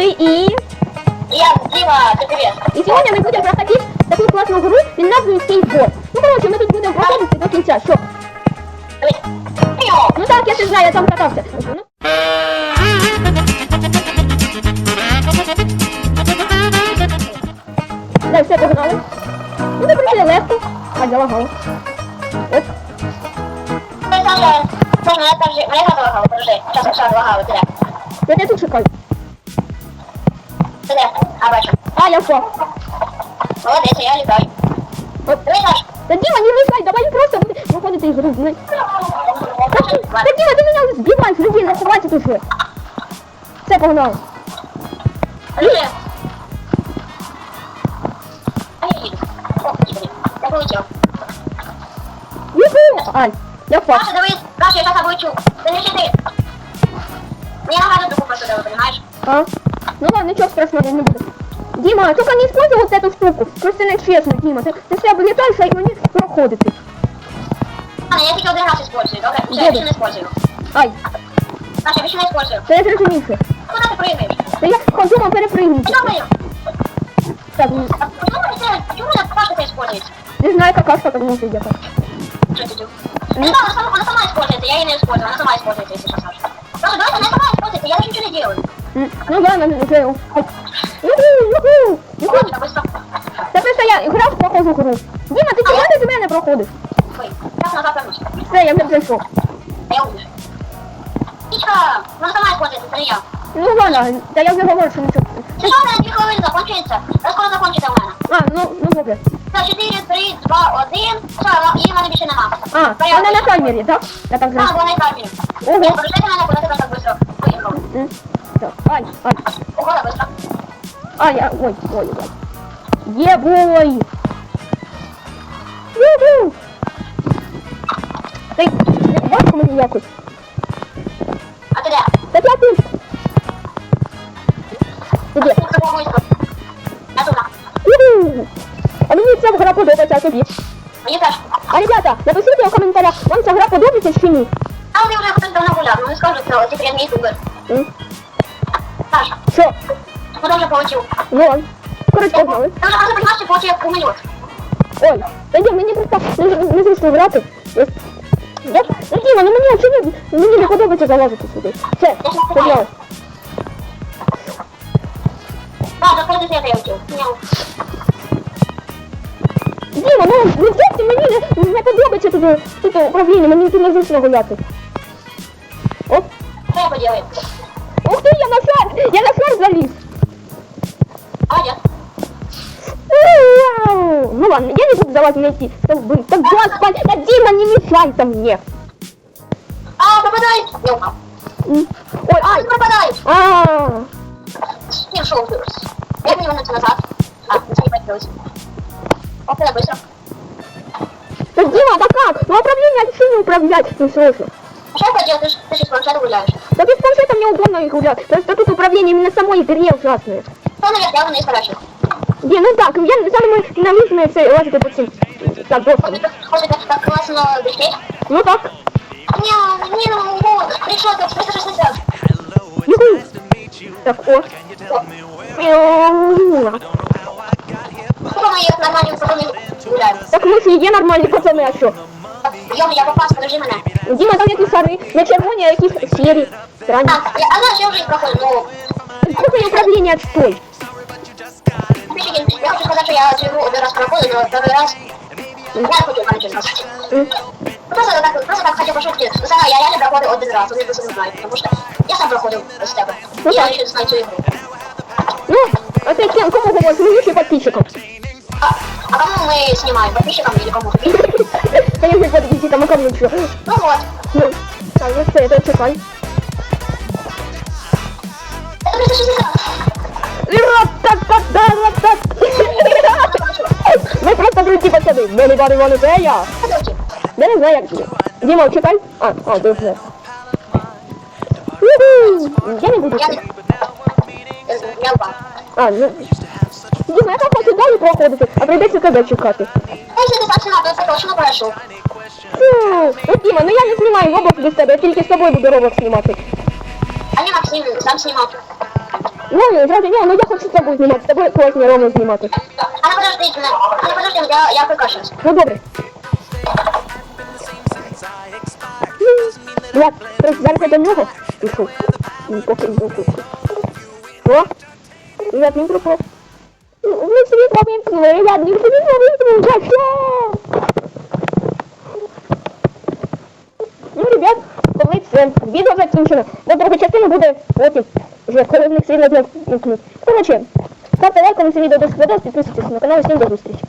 Дімою і... Я Дима, ты привет. І сьогодні ми будемо проходити таку класну гру під назвою скейтборд. Ну, коротше, ми тут будемо проходити до кінця. Що? Пиво. Ну так, я ж знаю, я там катався. Ну. Так, все, погнали. Ну, ми прийшли легко. А, залагало. Ось. Ты Саша, Саша, я там же, моя хата лагала, подожди. Сейчас я шаг лагала, ты Я тебе тут чекаю. Ты А, бачу. А, я впав. Молодец, я летаю. От. Давай, Саш. Та Діма, не лишай, давай просто буде виходити із гру. Ну, Та, ти- та Ладно. Діма, ти мене збиваєш, людей, не ховайте уже. Все, погнали. Я полетел. Юху! Ай, я впав. Саша, давай, Саша, я сейчас обучу. Заверши ты. Мне надо другу давай, понимаешь? А? Ну ладно, ничего страшного не будет. Дима, только не используй вот эту штуку. Просто нечестно, Дима. Ты, ты себя вылетаешь, а его не проходит. Ладно, я только один раз использую, добре? Все, я Добре. больше не использую. Ай, Саша, я больше не использую. це я зрозумівши. Куда ты прыгаешь? Та я ходимо перепригнути. Что блин? Так, ну, А почему вы сделали? Почему вы какашку это используете? не знаю, какашка как может идет. Что ты делаешь? Ну да, она сама, она сама используется, я ее не использую, она сама используется, если что, Саша. Саша, давай, она сама используется, я даже ничего не делаю. М, Ну ладно, уже. Юху, я грав в похожу гру. Дима, ти чого ти з мене проходиш? Ой, сейчас назад вернусь. Все, я вже прийшов. Я умер. Птичка, ну она сама используется, это не я. Ну ладно, та я вже говорю, що нічого. Сейчас у меня две хвилины закончится. Да скоро закончится у мене. А, ну, ну добре. Так, 4, 3, 2, 1. Все, її в мене більше нема. А, вона на камері, так? Я так Так, знаю. вона і камері. Ого. Ні, порушайте мене, куди ти так швидко поїхав. М, Так, ай, ай. Ого, да, быстро. А, я... Ой, ой, ой. Є бой! Юху! Ти бачиш мені якось? А ти де? Так я тут. Ти де? Я тут. Юху! А мені ця гра подобається, а тобі. Мені теж. А, ребята, напишіть у коментарях, вам ця гра подобається чи ні? А вони вже хтось давно гуляв, не скажуть, що ти прям ютубер. Саша, Що? куди вже получив? Ну, Ой, ні, мені просто не, не зручно грати. Я, я, ну, Діма, ну мені взагалі мені не подобається залазити сюди. Все, погнали. Так, заходи я учив. Няу. Діма, ну ну зовсім мені не, не подобається тут, тут управління, мені тут не зручно гуляти. Оп. Що я поділаю? Ух ти, я на шар! Я на шар заліз! Молодець. Вау! Ну ладно, я не буду залазить на эти столбы. Так господи, да Дима, не мешай-то мне! А, попадай! Я упав. М. Ой, А, ай! не попадай! А, Я шел вперед. Я не вернуться назад. А, ничего не подделать. Ох, это быстро. да Дима, да как? Ну управление вообще не управлять, ну сложно. А что я поделать? Ты ты же с планшета гуляешь. Да без планшета мне удобно и гулять. Просто тут управление именно самой игре ужасное. Что наверх, я вниз короче. Ди, ну так, я самое ненавистное все лазить по всем так, доскам. Хочешь так, хочешь так, так классно быстрее? Ну так, Не, не, ну, вот, пришло так, 360. юху. Так, о. Мяу. Сколько моих нормальных пацанов гуляют? Так ми ж є нормальні пацани, а що? Ё, я попал, подожди меня. Діма, там якісь шари, не червоні, а якісь сірі. Странні. Так, я, а знаешь, я уже проходил, ну, Сколько управление отстой? Офигеть, я хочу сказать, что я эту игру один раз проходил, но второй раз я не хочу короче сказать. М. Просто так, просто так хотел пошутить. Ну, Сара, я реально проходил один раз, он просто не знает, потому что я сам проходил с тебя. Ну Я да. еще знаю эту игру. Ну, а ты кем, кому говоришь? Мне или подписчикам? А, а кому мы снимаем? Подписчикам или кому? Конечно, подписчикам, а кому еще? Ну вот. Ну, так, ну что, это чекай. Это 360. Вони це я. Я не знаю, як це. Діма, чекай. А, а, ти вже. Я не буду. Я не... Я, я упал. А, ну. Діма, я так хочу далі проходити, а прийдеться тебе чекати. Ты сам снял, то это точно. Фу. Ну, Діма, ну я не знімаю робот без тебе, я тільки з тобою буду робот знімати. А не Максим сам снимал. Ну, зразу, ні, ну я хочу з тобою знімати, з тобою класні роми знімати. А ну подождите, ну подождите, я, я прикашусь. Ну добре. Влад, просто зараз я до нього пішов. Ну, Поки не був. О, ребят, він пропав. Ну, Ми світло вимкнули, ребят, ми світло вимкнули, за що? Ну, ребят, відео закінчено, до другої частини буде потім, вже коли в них світло вмкнуть. Коротше, ставте лайк, коли це відео досить сподобалось, підписуйтесь на канал, всім до зустрічі.